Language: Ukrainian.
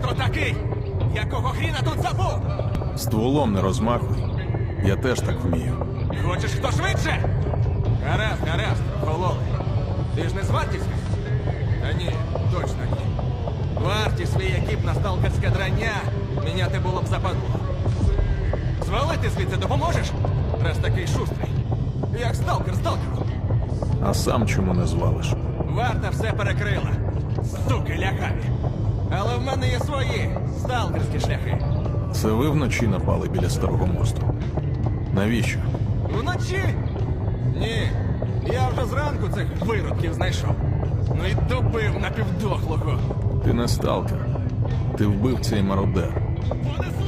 такий? Якого хріна тут забув? Стволом не розмахуй. Я теж так вмію. Хочеш хто швидше? Гаразд, гаразд, хололи. Ти ж не з Вартівських? Та ні, точно ні. Варті свій екіп на сталкерське драння міняти було б западло. Звалити звідси допоможеш? Раз такий шустрий. Як сталкер сталкеру. А сам чому не звалиш? Варта все перекрила. Суки лякаві. Але в мене є свої сталкерські шляхи. Це ви вночі напали біля старого мосту. Навіщо? Вночі? Ні. Я вже зранку цих виродків знайшов. Ну і добив напівдохлого. Ти не сталкер. Ти вбив цей мародер. Понесло!